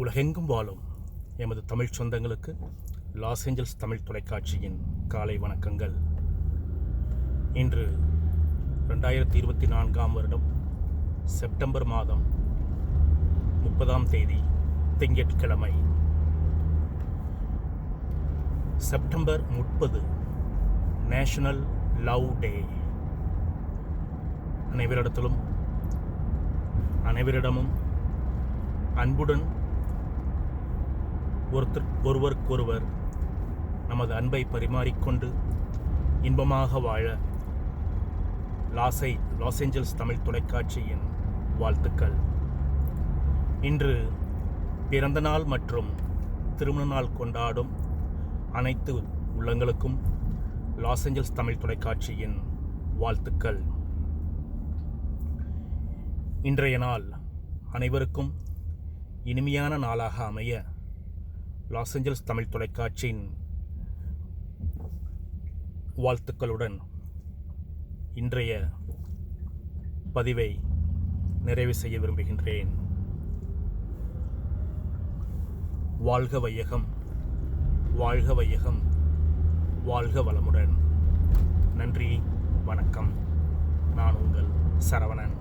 உலகெங்கும் வாழும் எமது தமிழ் சொந்தங்களுக்கு லாஸ் ஏஞ்சல்ஸ் தமிழ் தொலைக்காட்சியின் காலை வணக்கங்கள். இன்று ரெண்டாயிரத்தி இருபத்தி நான்காம் வருடம் செப்டம்பர் மாதம் முப்பதாம் தேதி திங்கட்கிழமை. செப்டம்பர் முப்பது நேஷனல் லவ் டே. அனைவரிடத்திலும் அனைவரிடமும் அன்புடன் ஒருத்தர் ஒருவருக்கொருவர் நமது அன்பை பரிமாறிக்கொண்டு இன்பமாக வாழ லாஸை லாஸ் ஏஞ்சல்ஸ் தமிழ் தொலைக்காட்சியின் வாழ்த்துக்கள். இன்று பிறந்த நாள் மற்றும் திருமண நாள் கொண்டாடும் அனைத்து உள்ளங்களுக்கும் லாஸ் ஏஞ்சல்ஸ் தமிழ் தொலைக்காட்சியின் வாழ்த்துக்கள். இன்றைய நாள் அனைவருக்கும் இனிமையான நாளாக அமைய லாஸ் ஏஞ்சல்ஸ் தமிழ் தொலைக்காட்சியின் வாழ்த்துக்களுடன் இன்றைய பதிவை நிறைவு செய்ய விரும்புகின்றேன். வாழ்க வையகம் வாழ்க வையகம் வாழ்க வளமுடன். நன்றி வணக்கம். நான் உங்கள் சரவணன்.